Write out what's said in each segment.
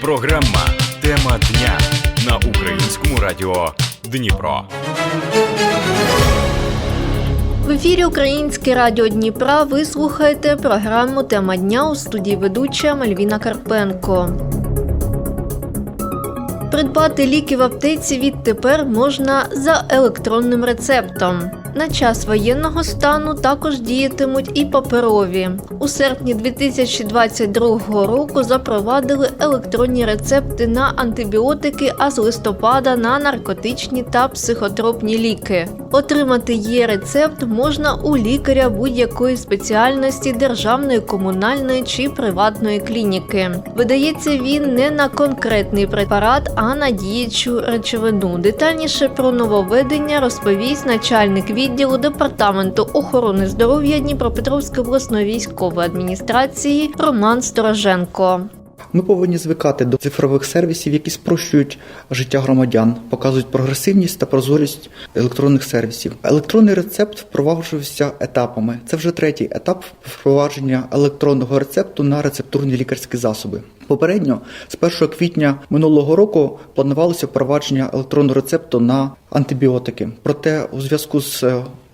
Програма Тема дня на українському радіо Дніпро. В ефірі Українське радіо Дніпра ви слухаєте програму Тема дня у студії ведуча Мальвіна Карпенко. Придбати ліки в аптеці відтепер можна за електронним рецептом. На час воєнного стану також діятимуть і паперові. У серпні 2022 року запровадили електронні рецепти на антибіотики, а з листопада на наркотичні та психотропні ліки. Отримати є рецепт можна у лікаря будь-якої спеціальності державної, комунальної чи приватної клініки. Видається він не на конкретний препарат, а на діючу речовину. Детальніше про нововведення розповість начальник відділу департаменту охорони здоров'я Дніпропетровської обласної військової адміністрації Роман Стороженко. Ми повинні звикати до цифрових сервісів, які спрощують життя громадян, показують прогресивність та прозорість електронних сервісів. Електронний рецепт впроваджувався етапами. Це вже третій етап впровадження електронного рецепту на рецептурні лікарські засоби. Попередньо з 1 квітня минулого року планувалося впровадження електронного рецепту на антибіотики. Проте у зв'язку з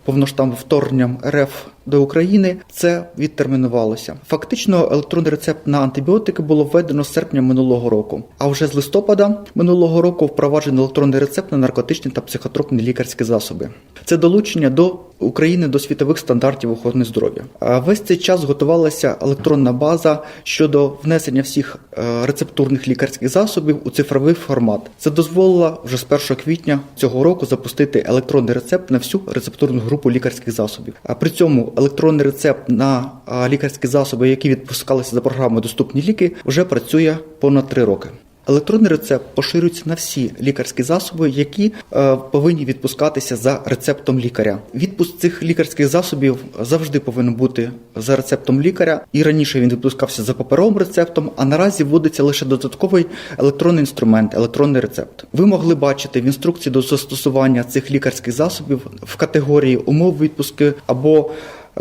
повноштабним вторгненням РФ до України це відтермінувалося. Фактично, електронний рецепт на антибіотики було введено з серпня минулого року. А вже з листопада минулого року впроваджено електронний рецепт на наркотичні та психотропні лікарські засоби. Це долучення до України до світових стандартів охорони здоров'я. Весь цей час готувалася електронна база щодо внесення всіх е, рецептурних лікарських засобів у цифровий формат. Це дозволило вже з 1 квітня цього року запустити електронний рецепт на всю рецептурну групу лікарських засобів. А при цьому електронний рецепт на лікарські засоби, які відпускалися за програмою Доступні ліки, вже працює понад три роки. Електронний рецепт поширюється на всі лікарські засоби, які е, повинні відпускатися за рецептом лікаря. Відпуск цих лікарських засобів завжди повинен бути за рецептом лікаря. І раніше він відпускався за паперовим рецептом, а наразі вводиться лише додатковий електронний інструмент, електронний рецепт. Ви могли бачити в інструкції до застосування цих лікарських засобів в категорії умов відпуску або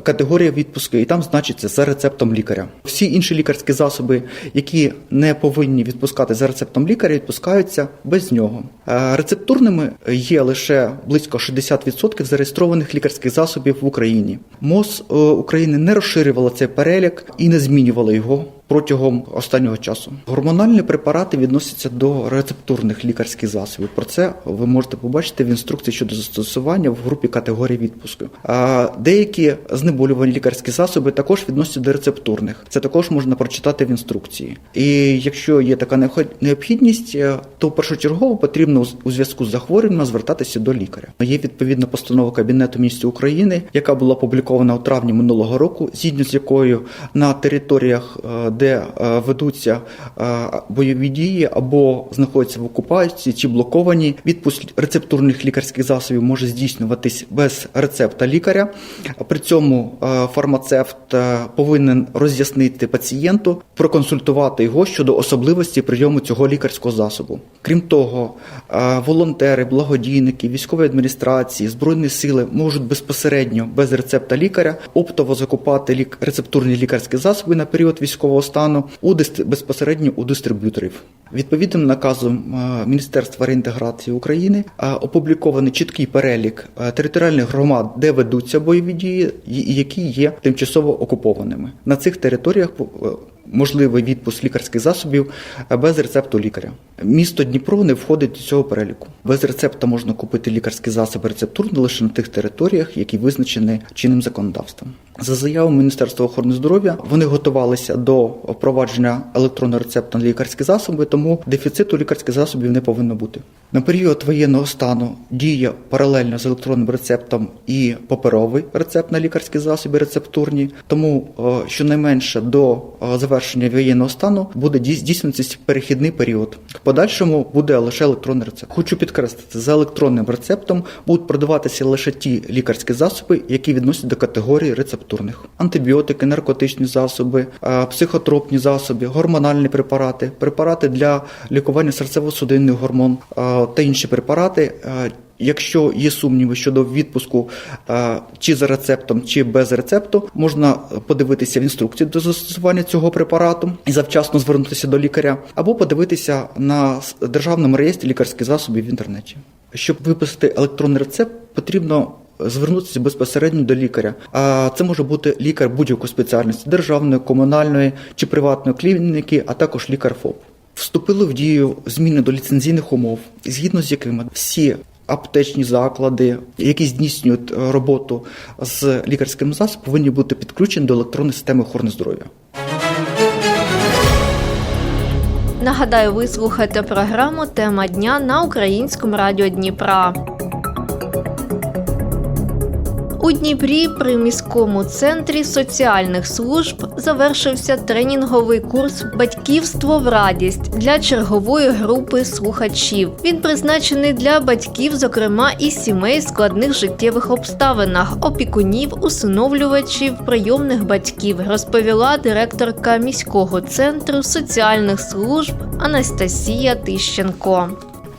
категорія відпуску, і там значиться за рецептом лікаря. Всі інші лікарські засоби, які не повинні відпускати за рецептом лікаря, відпускаються без нього. Е, Рецептурними є лише близько 60% зареєстрованих лікарських засобів в Україні. МОЗ е, України не розширювала цей перелік і не змінювала його. Протягом останнього часу гормональні препарати відносяться до рецептурних лікарських засобів. Про це ви можете побачити в інструкції щодо застосування в групі категорії відпуску. А деякі знеболювані лікарські засоби також відносяться до рецептурних. Це також можна прочитати в інструкції. І якщо є така необхід- необхідність, е, то першочергово потрібно у- зв'язку з захворюванням звертатися до лікаря. Є відповідна постанова Кабінету міністрів України, яка була опублікована у травні минулого року, згідно з якою на територіях, е, де е, ведуться е, бойові дії або знаходяться в окупації чи блоковані, відпуск рецептурних лікарських засобів може здійснюватись без рецепта лікаря. При цьому е, фармацевт повинен роз'яснити пацієнту, проконсультувати його щодо особливості прийому цього лікарського засобу. Крім того, волонтери, благодійники, військові адміністрації, збройні сили можуть безпосередньо без рецепта лікаря оптово закупати рецептурні лікарські засоби на період військового стану у безпосередньо у дистриб'юторів. Відповідним наказом е, Міністерства реінтеграції України е, опублікований чіткий перелік е, територіальних громад, де ведуться бойові дії, і які є тимчасово окупованими. На цих територіях можливий відпуск лікарських засобів е, без рецепту лікаря. Місто Дніпро не входить до цього переліку. Без рецепта можна купити лікарські засоби рецептурні лише на тих територіях, які визначені чинним законодавством. За заявою Міністерства охорони здоров'я вони готувалися до впровадження електронного рецепту на лікарські засоби, тому дефіциту лікарських засобів не повинно бути. На період воєнного стану діє паралельно з електронним рецептом і паперовий рецепт на лікарські засоби рецептурні. Тому е, щонайменше до е, завершення воєнного стану буде дій- здійснюватися перехідний період. В подальшому буде лише електронний рецепт. Хочу підкреслити, за електронним рецептом будуть продаватися лише ті лікарські засоби, які відносять до категорії рецептурних: антибіотики, наркотичні засоби, е, психотропні засоби, гормональні препарати, препарати для лікування серцево-судинних гормон та інші препарати. е, Якщо є сумніви щодо відпуску е, чи за рецептом, чи без рецепту, можна подивитися в інструкції до застосування цього препарату і завчасно звернутися до лікаря, або подивитися на державному реєстрі лікарських засобів в інтернеті. Щоб виписати електронний рецепт, потрібно звернутися безпосередньо до лікаря. А це може бути лікар будь-якої спеціальності державної, комунальної чи приватної клініки, а також лікар ФОП. Вступили в дію зміни до ліцензійних умов, згідно з якими всі аптечні заклади, які здійснюють е, роботу з лікарським засобом, повинні бути підключені до електронної системи охорони здоров'я. Нагадаю, ви слухаєте програму Тема дня на українському радіо Дніпра. У Дніпрі при міському центрі соціальних служб завершився тренінговий курс Батьківство в радість для чергової групи слухачів. Він призначений для батьків, зокрема і сімей в складних життєвих обставинах, опікунів, усиновлювачів, прийомних батьків, розповіла директорка міського центру соціальних служб Анастасія Тищенко.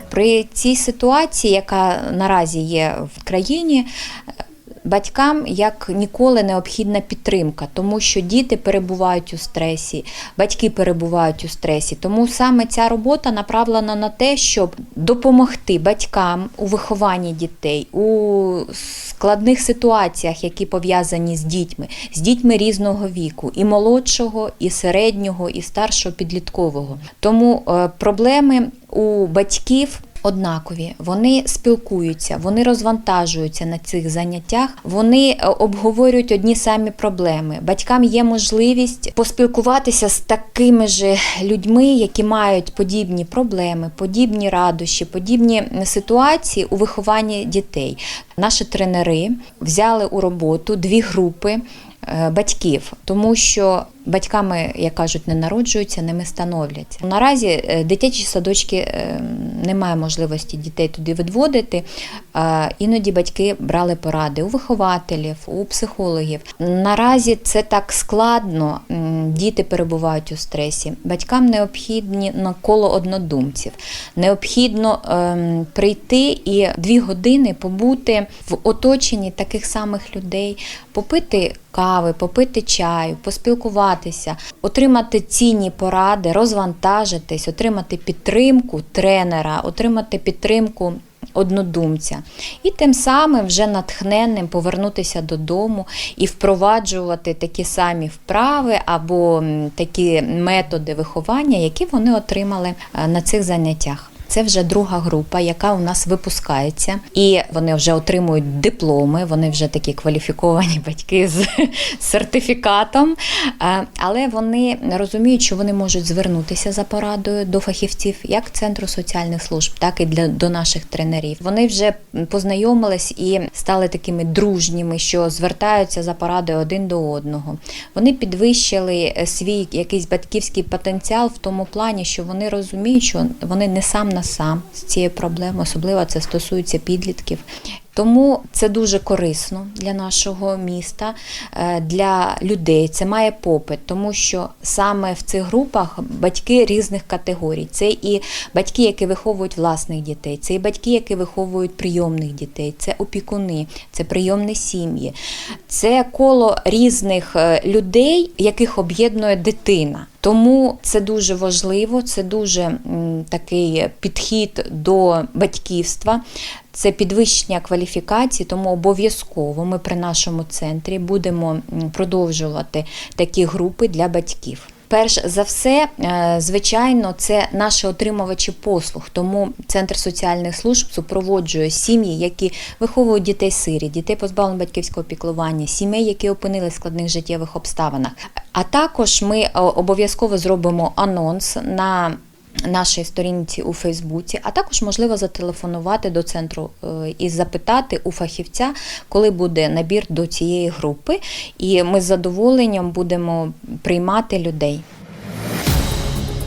При цій ситуації, яка наразі є в країні, батькам як ніколи необхідна підтримка, тому що діти перебувають у стресі, батьки перебувають у стресі. Тому саме ця робота направлена на те, щоб допомогти батькам у вихованні дітей, у складних ситуаціях, які пов'язані з дітьми, з дітьми різного віку, і молодшого, і середнього, і старшого підліткового. Тому е, проблеми у батьків. Однакові, вони спілкуються, вони розвантажуються на цих заняттях, вони е, обговорюють одні самі проблеми. Батькам є можливість поспілкуватися з такими ж людьми, які мають подібні проблеми, подібні радощі, подібні ситуації у вихованні дітей. Наші тренери взяли у роботу дві групи е, батьків, тому що батьками, як кажуть, не народжуються, ними становляться. Наразі е, дитячі садочки е, немає можливості дітей туди відводити. Іноді батьки брали поради у вихователів, у психологів. Наразі це так складно. Діти перебувають у стресі. Батькам необхідні коло однодумців. Необхідно ем, прийти і дві години побути в оточенні таких самих людей, попити кави, попити чаю, поспілкуватися, отримати цінні поради, розвантажитись, отримати підтримку тренера, отримати підтримку однодумця. І тим самим вже натхненним повернутися додому і впроваджувати такі самі вправи або такі методи виховання, які вони отримали е, на цих заняттях. Це вже друга група, яка у нас випускається, і вони вже отримують дипломи. Вони вже такі кваліфіковані батьки з сертифікатом. Е, Але вони розуміють, що вони можуть звернутися за порадою до фахівців як центру соціальних служб, так і для до наших тренерів. Вони вже познайомились і стали такими дружніми, що звертаються за порадою один до одного. Вони підвищили е, свій якийсь батьківський потенціал в тому плані, що вони розуміють, що вони не сам на сам з цією проблемою, особливо це стосується підлітків. Тому це дуже корисно для нашого міста, е, для людей. Це має попит, тому що саме в цих групах батьки різних категорій. Це і батьки, які виховують власних дітей, це і батьки, які виховують прийомних дітей, це опікуни, це прийомні сім'ї, це коло різних е, людей, яких об'єднує дитина. Тому це дуже важливо, це дуже такий підхід до батьківства. Це підвищення кваліфікації, тому обов'язково ми при нашому центрі будемо продовжувати такі групи для батьків. Перш за все, е, звичайно, це наші отримувачі послуг. Тому центр соціальних служб супроводжує сім'ї, які виховують дітей сирі, дітей позбавлених батьківського піклування, сімей, які опинились в складних життєвих обставинах. А також ми е, обов'язково зробимо анонс на нашій сторінці у Фейсбуці, а також можливо зателефонувати до центру е, і запитати у фахівця, коли буде набір до цієї групи, і ми з задоволенням будемо приймати людей.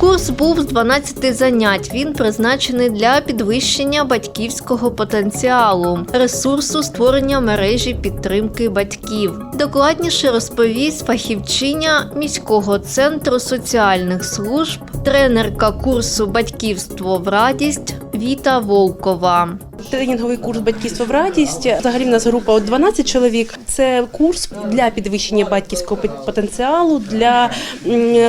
Курс був з 12 занять. Він призначений для підвищення батьківського потенціалу, ресурсу створення мережі підтримки батьків. Докладніше розповість фахівчиня міського центру соціальних служб, тренерка курсу Батьківство в радість Віта Волкова. Тренінговий курс батьківство в радість. Взагалі в нас група от 12 чоловік. Це курс для підвищення батьківського потенціалу, для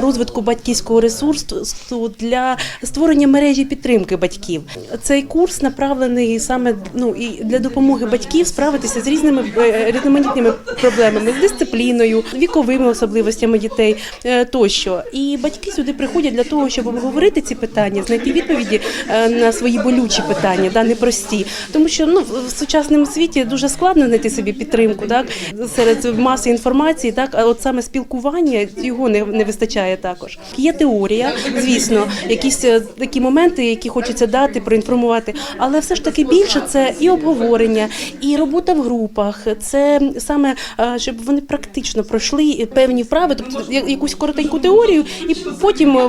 розвитку батьківського ресурсу, для створення мережі підтримки батьків. Цей курс направлений саме ну і для допомоги батьків справитися з різними е, різноманітними проблемами, з дисципліною, віковими особливостями дітей е, тощо. І батьки сюди приходять для того, щоб обговорити ці питання, знайти відповіді е, на свої болючі питання, да, непрості. Тому що ну в сучасному світі дуже складно знайти собі підтримку, так серед маси інформації, так а от саме спілкування його не, не вистачає також. Є теорія, звісно, якісь е, такі моменти, які хочеться дати, проінформувати, але все ж таки більше це і обговорення, і робота в групах. Це саме е, щоб вони практично пройшли певні вправи, тобто якусь коротеньку теорію, і потім.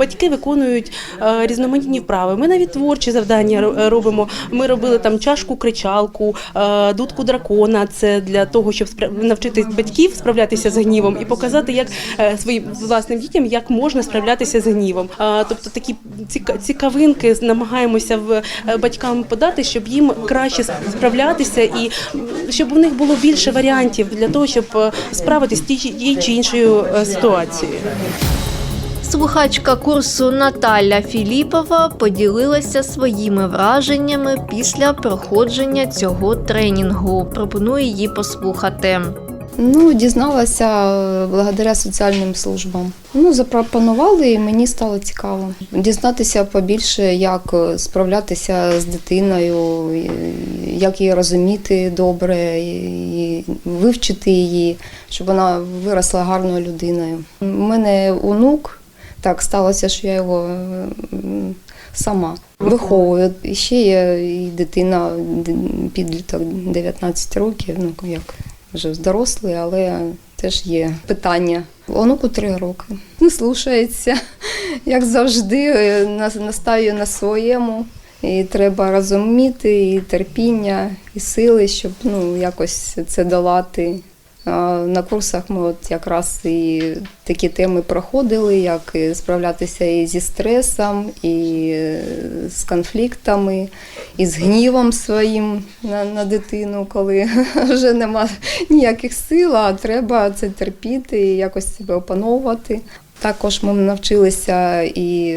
Батьки виконують е, різноманітні вправи. Ми навіть творчі завдання е, робимо. Ми робили там чашку, кричалку, е, дудку дракона. Це для того, щоб навчити батьків справлятися з гнівом і показати, як своїм власним дітям як можна справлятися з гнівом. Тобто такі ціка- цікавинки намагаємося в батькам подати, щоб їм краще справлятися і щоб у них було більше варіантів для того, щоб справитися з тією чи іншою ситуацією. Слухачка курсу Наталя Філіпова поділилася своїми враженнями після проходження цього тренінгу. Пропоную її послухати. Ну, дізналася е, благодаря соціальним службам. Ну, запропонували і мені стало цікаво. Дізнатися побільше, як е, справлятися з дитиною, як її розуміти добре, і вивчити її, щоб вона виросла гарною людиною. У мене онук, так сталося, що я його сама виховую. І ще є і дитина, підліток 19 років, ну як вже дорослий, але теж є питання. Онуку три роки. Не слушається, як завжди, е, настаю на своєму. І треба розуміти, і терпіння, і сили, щоб ну, якось це долати. На курсах ми от якраз і такі теми проходили, як справлятися і зі стресом, і з конфліктами, і з гнівом своїм на, на дитину, коли вже нема ніяких сил, а треба це терпіти і якось себе опановувати. Також ми навчилися і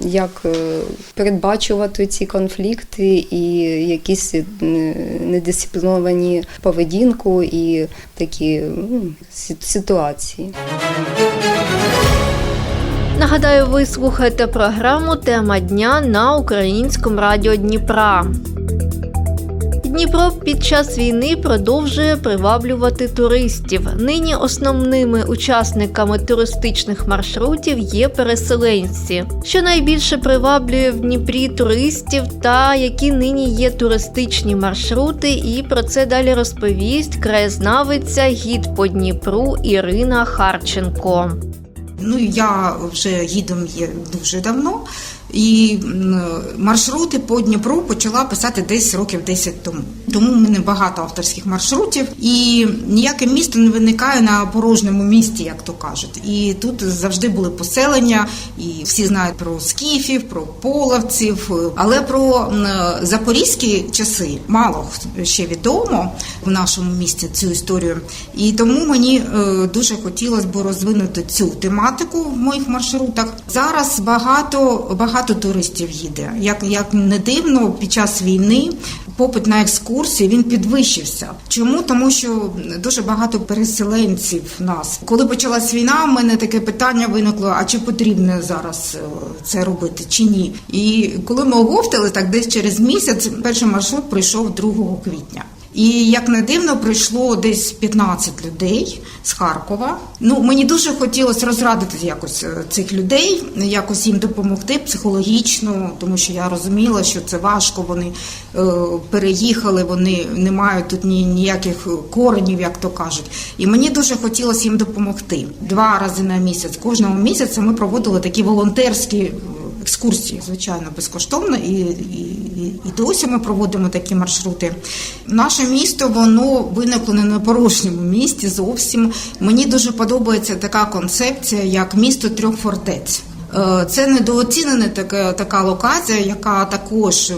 як е, передбачувати ці конфлікти і якісь е, недисципліновані поведінку і такі ситуації. Нагадаю, ви слухаєте програму Тема дня на українському радіо Дніпра. Дніпро під час війни продовжує приваблювати туристів. Нині основними учасниками туристичних маршрутів є переселенці. Що найбільше приваблює в Дніпрі туристів та які нині є туристичні маршрути, і про це далі розповість краєзнавиця гід по Дніпру Ірина Харченко. Ну я вже гідом є дуже давно. І маршрути по Дніпру почала писати десь років 10 тому. Тому в мене багато авторських маршрутів, і ніяке місто не виникає на порожньому місці, як то кажуть. І тут завжди були поселення, і всі знають про скіфів, про половців. Але про запорізькі часи мало ще відомо в нашому місті цю історію. І тому мені е, дуже хотілося б розвинути цю тематику в моїх маршрутах. Зараз багато багато туристів їде. Як, як не дивно, під час війни попит на екскурсії він підвищився. Чому? Тому що дуже багато переселенців в нас. Коли почалась війна, в мене таке питання виникло: а чи потрібно зараз е, це робити, чи ні? І коли ми оговтали, так десь через місяць перший маршрут прийшов 2 квітня. І як не дивно, прийшло десь 15 людей з Харкова. Ну мені дуже хотілося розрадити якось е, цих людей, якось їм допомогти психологічно, тому що я розуміла, що це важко. Вони е, переїхали, вони не мають тут ні, ніяких коренів, як то кажуть. І мені дуже хотілося їм допомогти. Два рази на місяць. Кожного місяця ми проводили такі волонтерські. Екскурсії, звичайно, безкоштовно, і, і, і досі ми проводимо такі маршрути. Наше місто воно виникло не на порожньому місті зовсім. Мені дуже подобається така концепція, як місто трьох фортець. Е, Це недооцінена така, така локація, яка також е,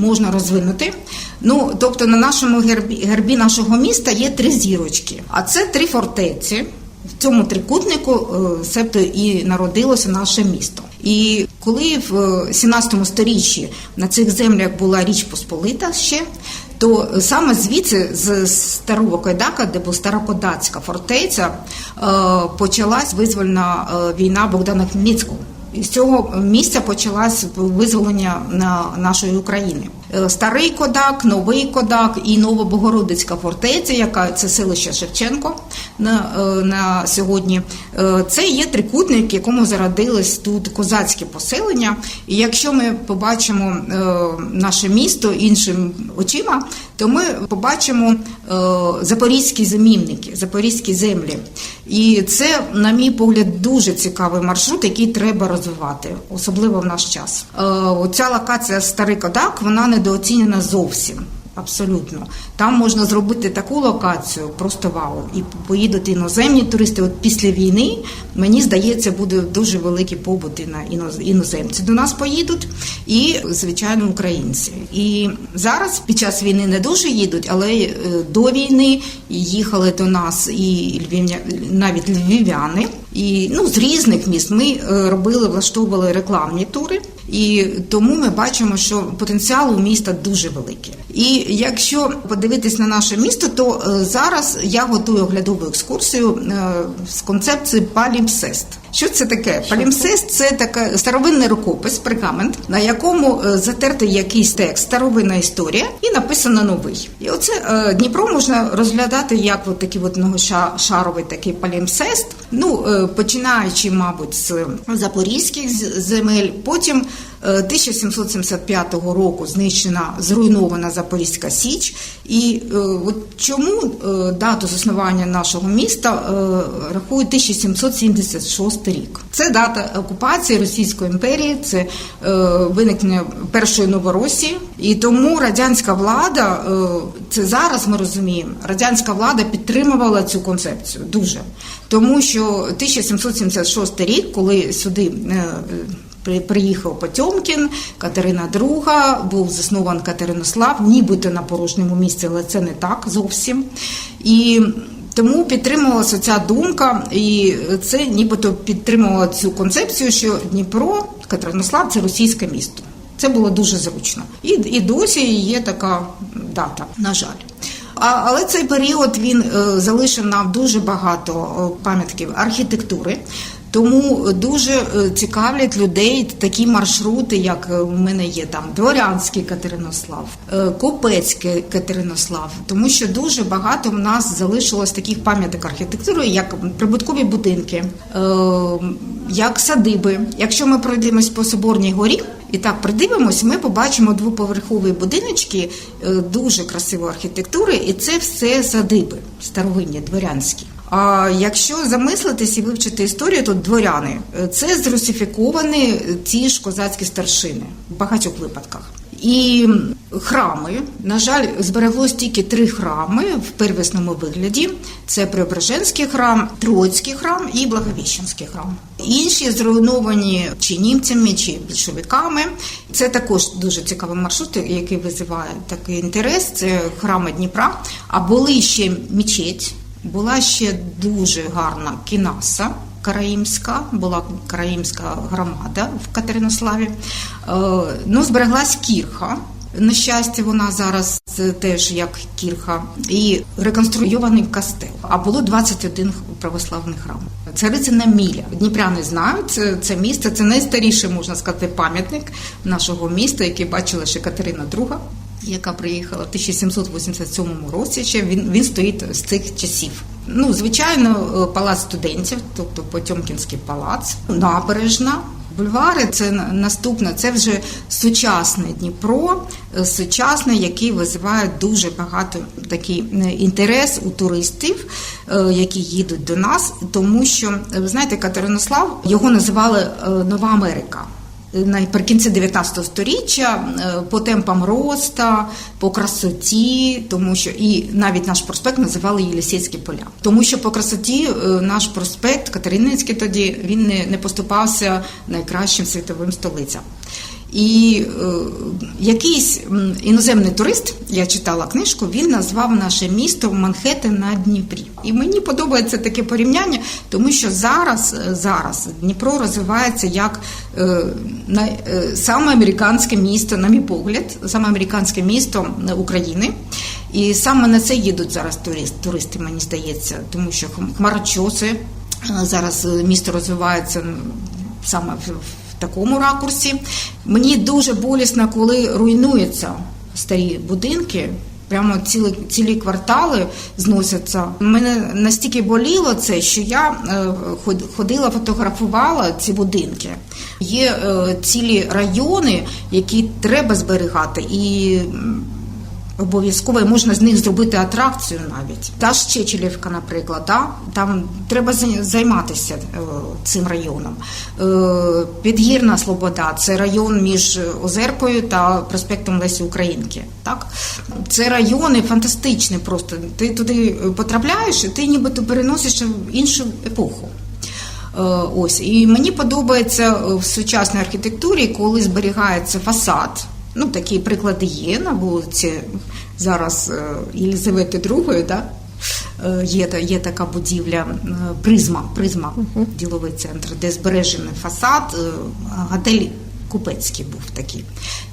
можна розвинути. Ну, тобто на нашому гербі, гербі нашого міста є три зірочки, а це три фортеці. В цьому трикутнику е, себто і народилося наше місто. І коли в 17 сторіччі на цих землях була Річ Посполита ще, то саме звідси з старого Койдака, де була Старокодацька фортеця, е, почалась визвольна е, війна Богдана Хмельницького. І з цього місця почалось визволення на нашої України. Е, Старий Кодак, Новий Кодак і Новобогородицька фортеця, яка це селище Шевченко на, е, на сьогодні. Е, Це є трикутник, якому зародились тут козацькі поселення. І якщо ми побачимо наше місто іншим очима, то ми побачимо запорізькі зимівники, запорізькі землі. І це, на мій погляд, дуже цікавий маршрут, який треба розвивати, особливо в наш час. Оця локація Старий Кодак, вона недооцінена зовсім. Абсолютно, там можна зробити таку локацію, просто вау. І поїдуть іноземні туристи. От після війни мені здається, буде дуже великий побут на іноз- іноземці до нас поїдуть, і звичайно українці. І зараз під час війни не дуже їдуть, але е, до війни їхали до нас і львівня, навіть львів'яни. І ну з різних міст ми е, робили, влаштовували рекламні тури. І тому ми бачимо, що потенціал у міста дуже великий. І якщо подивитись на наше місто, то е, зараз я готую оглядову екскурсію е, з концепції палімсест. Що це таке? Палімсест це така старовинний рукопис, пергамент, на якому е, затертий якийсь текст, старовинна історія, і написано новий. І оце е, Дніпро можна розглядати як от такий от шаровий такий палімсест. Ну е, починаючи, мабуть, з запорізьких земель, потім 1775 року знищена зруйнована Запорізька Січ. І е, от чому е, дату заснування нашого міста е, рахують 1776 рік? Це дата окупації Російської імперії, це е, виникнення першої Новоросії. І тому радянська влада, е, це зараз ми розуміємо, радянська влада підтримувала цю концепцію дуже. Тому що 1776 рік, коли сюди е, приїхав Потьомкін, Катерина II, був заснований Катеринослав, нібито на порожньому місці, але це не так зовсім. І тому підтримувалася ця думка, і це нібито підтримувало цю концепцію, що Дніпро, Катеринослав це російське місто. Це було дуже зручно. І, і досі є така дата, на жаль. А, але цей період він е, залишив нам дуже багато е, пам'ятків архітектури. Тому дуже е, цікавлять людей такі маршрути, як е, у мене є там Дворянський Катеринослав, е, Копецький Катеринослав, тому що дуже багато в нас залишилось таких пам'яток архітектури, як прибуткові будинки, е, як садиби. Якщо ми пройдемось по Соборній горі, і так придивимось, ми побачимо двоповерхові будиночки е, дуже красивої архітектури, і це все садиби старовинні, дворянські. А якщо замислитись і вивчити історію, то дворяни е, це зрусифіковані ті ж козацькі старшини в багатьох випадках. І храми, на жаль, збереглось тільки три храми в первісному вигляді: це Преображенський храм, Троїцький храм і Благовіщенський храм. Інші зруйновані чи німцями, чи більшовиками. Це також дуже цікавий маршрут, який визиває такий інтерес. Це храми Дніпра. А були ще мечеть, була ще дуже гарна кінаса. Караїмська, була Караїмська громада в Катеринославі. Е, Ну, збереглась кірха. На щастя, вона зараз теж як кірха, і реконструйований кастел. А було 21 православних храмів. Царицина Міля. Дніпряни знають це, це місце. Це найстаріший, можна сказати, пам'ятник нашого міста, який бачила ще Катерина II, яка приїхала в 1787 році. Ще він, він стоїть з цих часів. Ну, звичайно, е, палац студентів, тобто Потьомкінський палац, набережна. Бульвари це наступне, це вже сучасне Дніпро, е, сучасне, який визиває дуже багато такий е, інтерес у туристів, які їдуть до нас, тому що ви знаєте, Катеринослав його називали Нова Америка. Наприкінці 19 століття е, по темпам роста, по красоті, тому що і навіть наш проспект називали Єлісейські поля. Тому що по красоті е, наш проспект Катерининський тоді він не поступався найкращим світовим столицям. І е, якийсь іноземний турист, я читала книжку, він назвав наше місто Манхеттен на Дніпрі. І мені подобається таке порівняння, тому що зараз, е, зараз Дніпро розвивається як е, най, е, саме американське місто, на мій погляд, саме американське місто е, України. І саме на це їдуть зараз турист, туристи, мені здається, тому що хм- хмарочоси е, зараз місто розвивається саме в, такому ракурсі. Мені дуже болісно, коли руйнуються старі будинки. Прямо цілі, цілі квартали зносяться. Мене настільки боліло це, що я е, ходила, фотографувала ці будинки. Є е, цілі райони, які треба зберігати, і Обов'язково і можна з них зробити атракцію навіть. Та ж Чечелівка, наприклад, да? там треба займатися е, цим районом. Е, Підгірна Слобода це район між Озеркою та проспектом Лесі Українки. Так? Це райони фантастичні просто. Ти туди потрапляєш, і ти нібито переносишся в іншу епоху. Е, Ось і мені подобається в сучасній архітектурі, коли зберігається фасад. Ну, такі приклади є на вулиці зараз е, Єлизавети II, да? Е, Є, є така будівля е, призма, призма діловий центр, де збережений фасад. Готель Купецький був такий.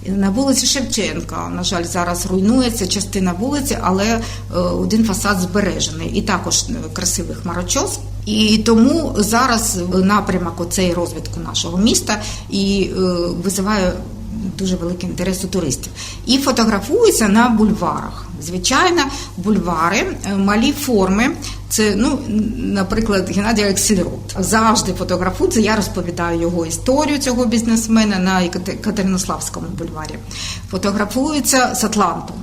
На вулиці Шевченка, на жаль, зараз руйнується частина вулиці, але один фасад збережений. І також красивий хмарочос. І тому зараз напрямок оцей розвитку нашого міста і е, визиває дуже великий інтерес у туристів. І фотографуються на бульварах. Звичайно, бульвари, е, малі форми. Це, ну, наприклад, Геннадій Олексійрот завжди фотографується. Я розповідаю його історію цього бізнесмена на Катеринославському бульварі. Фотографується з Атлантом.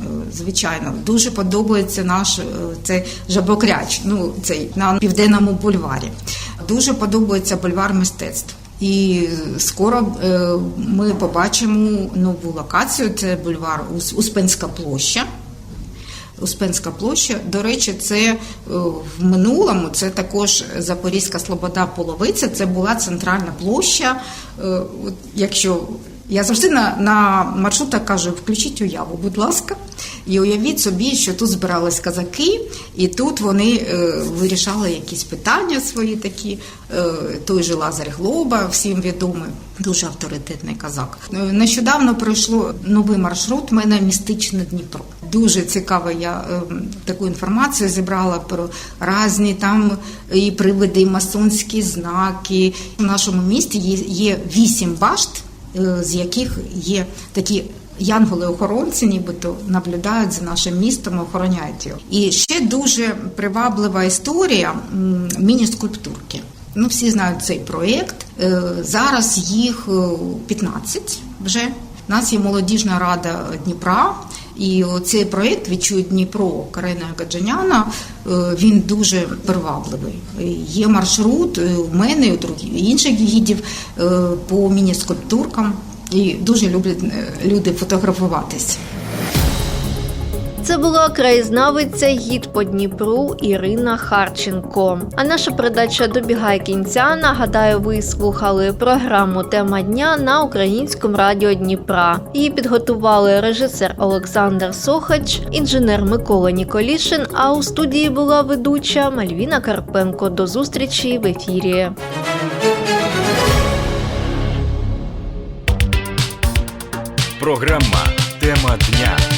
Е, Звичайно, дуже подобається наш е, цей жабокряч, ну цей на південному бульварі. Дуже подобається бульвар мистецтв. І скоро е, ми побачимо нову локацію. Це бульвар Ус- Успенська площа. Успенська площа. До речі, це е, в минулому це також Запорізька Слобода Половиця. Це була центральна площа. Е, якщо я завжди на, на маршрутах кажу, включіть уяву, будь ласка, і уявіть собі, що тут збирались казаки, і тут вони е, вирішали якісь питання свої такі. Е, той же Лазарь Глоба, всім відомий, дуже авторитетний казак. Е, Нещодавно пройшло новий маршрут. в мене містичне Дніпро. Дуже цікаво. Я е, таку інформацію зібрала про різні там і привиди, і масонські знаки. У нашому місті є, є вісім башт з яких є такі янголи-охоронці, нібито наблюдають за нашим містом, охороняють його. І ще дуже приваблива історія міні-скульптурки. Ну, всі знають цей проєкт. Е, Зараз їх е, 15 вже. У нас є молодіжна рада Дніпра, і цей проєкт «Відчуй Дніпро Карина Гаджаняна. е, Він дуже привабливий. Е, Є маршрут е, у мене у других інших гідів по міні-скульптуркам. І дуже люблять люди фотографуватись. Це була краєзнавиця гід по Дніпру Ірина Харченко. А наша передача добігає кінця. Нагадаю, ви слухали програму Тема дня на українському радіо Дніпра. Її підготували режисер Олександр Сохач, інженер Микола Ніколішин. А у студії була ведуча Мальвіна Карпенко. До зустрічі в ефірі. Програма Тема дня